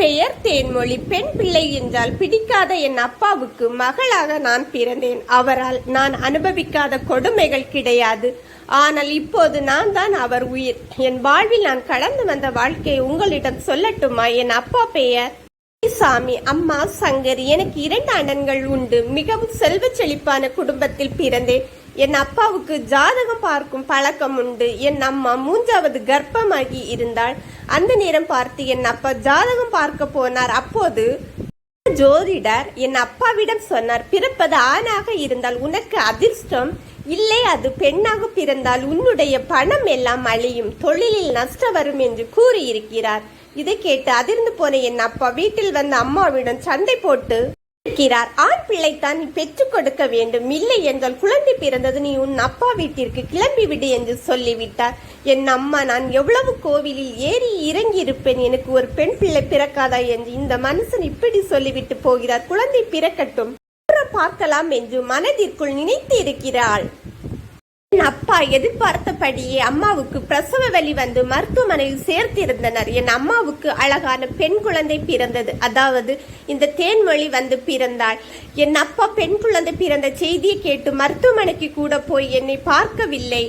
பெயர் தேன்மொழி பெண் பிள்ளை என்றால் பிடிக்காத என் அப்பாவுக்கு மகளாக நான் பிறந்தேன். அவரால் நான் அனுபவிக்காத கொடுமைகள் கிடையாது. ஆனால் இப்போது நான் தான் அவர் உயிர். என் வாழ்வில் நான் கடந்து வந்த வாழ்க்கையை உங்களிடம் சொல்லட்டுமா? என் அப்பா பெயர் சாமி அம்மா சங்கர். எனக்கு இரண்டு அண்ணன்கள் உண்டு. மிகவும் செல்வ செழிப்பான குடும்பத்தில் பிறந்தேன். என் அப்பாவுக்கு ஜாதகம் பார்க்கும் பழக்கம் உண்டு. என் அம்மா மூன்றாவது கர்ப்பமாகி இருந்தால் அந்த நேரம் பார்த்து என் அப்பா ஜாதகம் பார்க்க போனார். அப்போது ஜோதிடர் என் அப்பாவிடம் சொன்னார் பிறப்பது ஆணாக இருந்தால் உனக்கு அதிர்ஷ்டம் இல்லை அது பெண்ணாக பிறந்தால் உன்னுடைய பணம் எல்லாம் அழியும் தொழிலில் நஷ்டம் வரும் என்று கூறியிருக்கிறார். இதை கேட்டு அதிர்ந்து போன என் அப்பா வீட்டில் வந்த அம்மாவிடம் சண்டை போட்டு இருக்கிறார் ஆண் பிள்ளைத்தான் நீ பெற்றுக் கொடுக்க வேண்டும். இல்லை என்றால் குழந்தை பிறந்தது நீ உன் அப்பா வீட்டிற்கு கிளம்பி விடு என்று சொல்லிவிட்டார். என் அம்மா நான் எவ்வளவு கோவிலில் ஏறி இறங்கி இருப்பேன் எனக்கு ஒரு பெண் பிள்ளை பிறக்காதா என்று இந்த மனுஷன் இப்படி சொல்லிவிட்டு போகிறார். குழந்தை பிறக்கட்டும். பார்க்கலாம் என்று மனதிற்குள் நினைத்து இருக்கிறாள். அப்பா எதிர்பார்த்தபடியே அம்மாவுக்கு பிரசவ வலி வந்து மருத்துவமனையில் சேர்த்திருந்தனர். என் அம்மாவுக்கு அழகான பெண் குழந்தை பிறந்தது. அதாவது இந்த தேன்மொழி வந்து பிறந்தாள். என் அப்பா பெண் குழந்தை பிறந்த செய்தியை கேட்டு மருத்துவமனைக்கு கூட போய் என்னை பார்க்கவில்லை.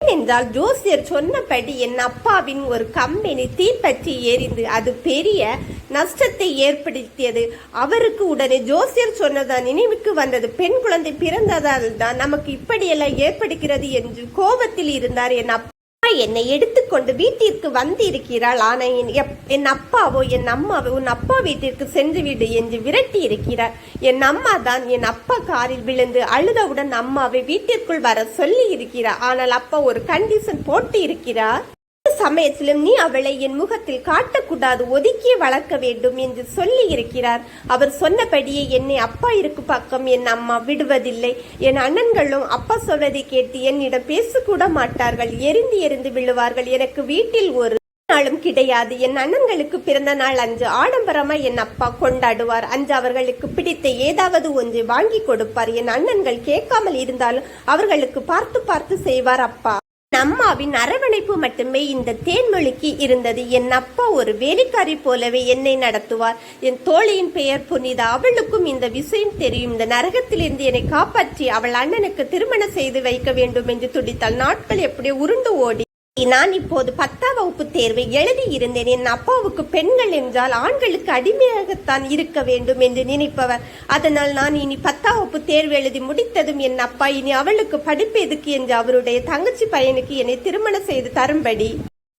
ஏனென்றால் ஜோசியர் சொன்னபடி என் அப்பாவின் ஒரு கம்பெனி தீப்பற்றி எரிந்து அது பெரிய நஷ்டத்தை ஏற்படுத்தியது. அவருக்கு உடனே ஜோசியர் சொன்னதா நினைவுக்கு வந்தது. பெண் குழந்தை பிறந்ததால் தான் நமக்கு இப்படியெல்லாம் ஏற்படுகிறது என்று கோபத்தில் இருந்தார். என் அப்பா என்னை எடுத்துக்கொண்டு வீட்டிற்கு வந்து இருக்கிறாள் ஆனா என் எப்- என் அப்பாவோ என் அம்மாவோ உன் அப்பா வீட்டிற்கு சென்று விடு என்று விரட்டி இருக்கிறார். என் அம்மா தான் என் அப்பா காரில் விழுந்து அழுதவுடன் அம்மாவை வீட்டிற்குள் வர சொல்லி இருக்கிறார். ஆனால் அப்பா ஒரு கண்டிஷன் போட்டு இருக்கிறார். சமயத்திலும் நீ அவளை என் முகத்தில் காட்டக்கூடாது ஒதுக்கியே வளர்க்க வேண்டும் என்று சொல்லி இருக்கிறார் அவர் சொன்னபடியே என்னை அப்பா இருக்கு பக்கம் என் அம்மா விடுவதில்லை. என் அண்ணன்களும் அப்பா சொல்வதை கேட்டு என்னிடம் பேசக்கூட மாட்டார்கள். எரிந்து எரிந்து விழுவார்கள். எனக்கு வீட்டில் ஒரு நாளும் கிடையாது. என் அண்ணன்களுக்கு பிறந்த நாள் அன்று ஆடம்பரமா என் அப்பா கொண்டாடுவார். அன்று அவர்களுக்கு பிடித்த ஏதாவது ஒன்று வாங்கி கொடுப்பார். என் அண்ணன்கள் கேட்காமல் இருந்தாலும் அவர்களுக்கு பார்த்து பார்த்து செய்வார் அப்பா. அம்மாவின் அரவணைப்பு மட்டுமே இந்த தேன்மொழிக்கு இருந்தது. என் அப்பா ஒரு வேலைக்காரி போலவே என்னை நடத்துவார். என் தோழியின் பெயர் புனிதா. அவளுக்கும் இந்த விஷயம் தெரியும். இந்த நரகத்திலிருந்து என்னை காப்பாற்றி அவள் அண்ணனுக்கு திருமணம் செய்து வைக்க வேண்டும் என்று துடித்தாள் நாட்கள் எப்படியோ உருண்டு ஓடி. நான் இப்போது பத்தாம் வகுப்பு தேர்வை எழுதி இருந்தேன். என் அப்பாவுக்கு பெண்கள் என்றால் ஆண்களுக்கு அடிமையாகத்தான் இருக்க வேண்டும் என்று நினைப்பவர். அதனால் நான் இனி பத்தாம் வகுப்பு தேர்வு எழுதி முடித்ததும் என் அப்பா இனி அவளுக்கு படிப்பு எதுக்கு என்று அவருடைய தங்கச்சி பையனுக்கு என்னை திருமணம் செய்து தரும்படி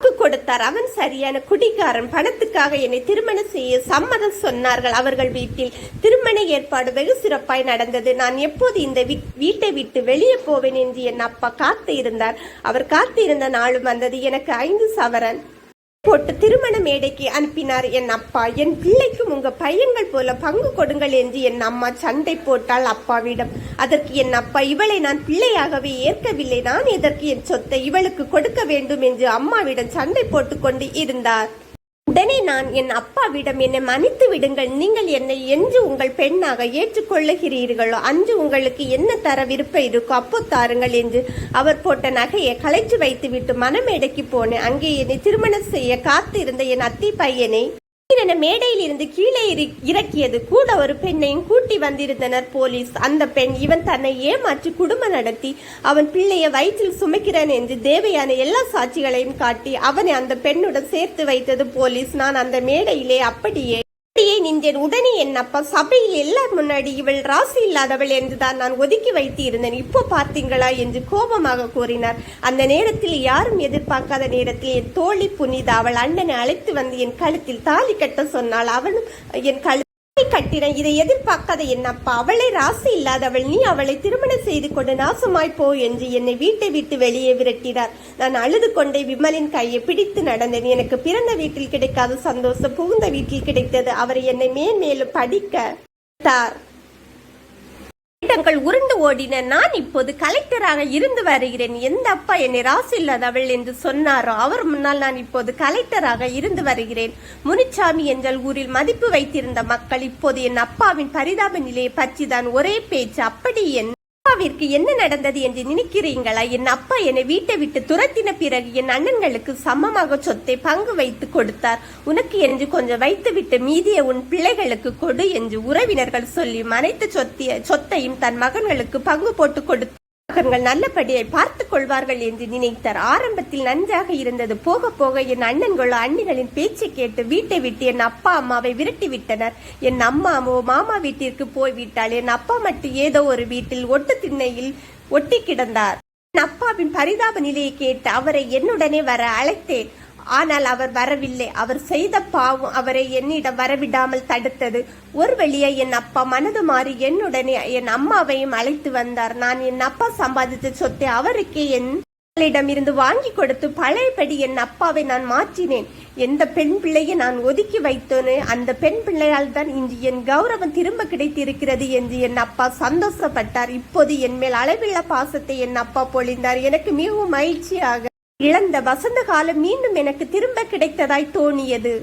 வாக்கு கொடுத்தார். அவன் சரியான குடிகாரன். பணத்துக்காக என்னை திருமணம் செய்ய சம்மதம் சொன்னார்கள். அவர்கள் வீட்டில் திருமண ஏற்பாடு வெகு சிறப்பாய் நடந்தது. நான் எப்போது இந்த வீட்டை விட்டு வெளியே போவேன் என்று என் அப்பா காத்து இருந்தார் அவர் காத்து இருந்த நாளும் வந்தது. எனக்கு ஐந்து சவரன். போட்டு திருமண மேடைக்கு அனுப்பினார் என் அப்பா. என் பிள்ளைக்கும் உங்க பையன்கள் போல பங்கு கொடுங்கள் என்று என் அம்மா சண்டை போட்டாள் அப்பாவிடம். அதற்கு என் அப்பா இவளை நான் பிள்ளையாகவே ஏற்கவில்லை. நான் எதற்கு என் சொத்தை இவளுக்கு கொடுக்க வேண்டும்? என்று அம்மாவிடம் சண்டை போட்டுக்கொண்டு இருந்தார். உடனே நான் என் அப்பாவிடம் என்னை மன்னித்து விடுங்கள். நீங்கள் என்னை என்று உங்கள் பெண்ணாக ஏற்றுக்கொள்ளுகிறீர்களோ அன்று உங்களுக்கு என்ன தர விருப்பம் இருக்கோ அப்போ தாருங்கள் என்று அவர் போட்ட நகையை களைச்சு வைத்துவிட்டு மணமேடைக்கு போனேன். அங்கே என்னை திருமணம் செய்ய காத்திருந்த என் அத்தி பையனை என மேடையில் இருந்து கீழே இறக்கியது. கூட ஒரு பெண்ணையும் கூட்டி வந்திருந்தனர் போலீஸ். அந்த பெண் இவன் தன்னை ஏமாற்றி குடும்பம் நடத்தி அவன் பிள்ளையை வயிற்றில் சுமைக்கிறேன் என்று தேவையான எல்லா சாட்சிகளையும் காட்டி அவனை அந்த பெண்ணுடன் சேர்த்து வைத்தது போலீஸ். நான் அந்த மேடையிலே அப்படியே அறிந்தேன் உடனே என் அப்பா சபையில் எல்லார் முன்னாடி இவள் ராசி இல்லாதவள் என்றுதான் நான் ஒதுக்கி வைத்து இருந்தேன் இப்போ பார்த்தீங்களா என்று கோபமாக கூறினார். அந்த நேரத்தில் யாரும் எதிர்பார்க்காத நேரத்தில் என் தோழி புனிதா அவள் அண்ணனை அழைத்து வந்து என் கழுத்தில் தாலி கட்ட சொன்னால் அவனும் என் கழு கட்டின இதை எதிர்பார்க்காத என் அப்பா. அவளை ராசி இல்லாதவள் நீ அவளை திருமணம் செய்து கொண்டு நாசமாய் போ என்று என்னை வீட்டை விட்டு வெளியே விரட்டினார். நான் அழுது கொண்டே விமலின் கையை பிடித்து நடந்தேன். எனக்கு பிறந்த வீட்டில் கிடைக்காத சந்தோஷம் புகுந்த வீட்டில் கிடைத்தது. அவர் என்னை மேன்மேலும் படிக்க தார் வருடங்கள் உருண்டு ஓடின நான் இப்போது கலெக்டராக இருந்து வருகிறேன். எந்த அப்பா என்னை ராசி இல்லாதவள் என்று சொன்னாரோ அவர் முன்னால் நான் இப்போது கலெக்டராக இருந்து வருகிறேன். முனிச்சாமி என்றால் ஊரில் மதிப்பு வைத்திருந்த மக்கள் இப்போது என் அப்பாவின் பரிதாப நிலையை பற்றி தான் ஒரே பேச்சு. அப்படி என் அப்பாவிற்கு என்ன நடந்தது என்று நினைக்கிறீங்களா என் அப்பா என்னை வீட்டை விட்டு துரத்தின பிறகு என் அண்ணன்களுக்கு சமமாக சொத்தை பங்கு வைத்து கொடுத்தார். உனக்கு என்று கொஞ்சம் வைத்துவிட்டு மீதியை உன் பிள்ளைகளுக்கு கொடு என்று உறவினர்கள் சொல்லி மனைத்து சொத்திய சொத்தையும் தன் மகன்களுக்கு பங்கு போட்டு கொடுத்தார். மகன்கள் நல்லபடியை பார்த்துக் கொள்வார்கள் என்று நினைத்தார். ஆரம்பத்தில் நன்றாக இருந்தது. போக போக என் அண்ணன்களோ அண்ணிகளின் பேச்சை கேட்டு வீட்டை விட்டு என் அப்பா அம்மாவை விரட்டி விட்டனர் என் அம்மாவோ மாமா வீட்டிற்கு போய்விட்டால் என் அப்பா மட்டும் ஏதோ ஒரு வீட்டில் ஒட்டு திண்ணையில் ஒட்டி கிடந்தார். என் அப்பாவின் பரிதாப நிலையை கேட்டு அவரை என்னுடனே வர அழைத்தேன். ஆனால் அவர் வரவில்லை. அவர் செய்த பாவம் அவரை என்னிடம் வரவிடாமல் தடுத்தது. ஒரு வழியை என் அப்பா மனது மாறி என்னுடனே என் அம்மாவையும் அழைத்து வந்தார். நான் என் அப்பா சம்பாதித்த சொத்தை அவருக்கே என் இருந்து வாங்கி கொடுத்து பழையபடி என் அப்பாவை நான் மாற்றினேன். எந்த பெண் பிள்ளையை நான் ஒதுக்கி வைத்தோன்னு அந்த பெண் பிள்ளையால் தான் இன்று என் கௌரவம் திரும்ப கிடைத்திருக்கிறது என்று என் அப்பா சந்தோஷப்பட்டார். இப்போது என் மேல் அளவில்லா பாசத்தை என் அப்பா பொழிந்தார். எனக்கு மிகவும் மகிழ்ச்சியாக இழந்த வசந்த காலம் மீண்டும் எனக்கு திரும்ப கிடைத்ததாய் தோணியது.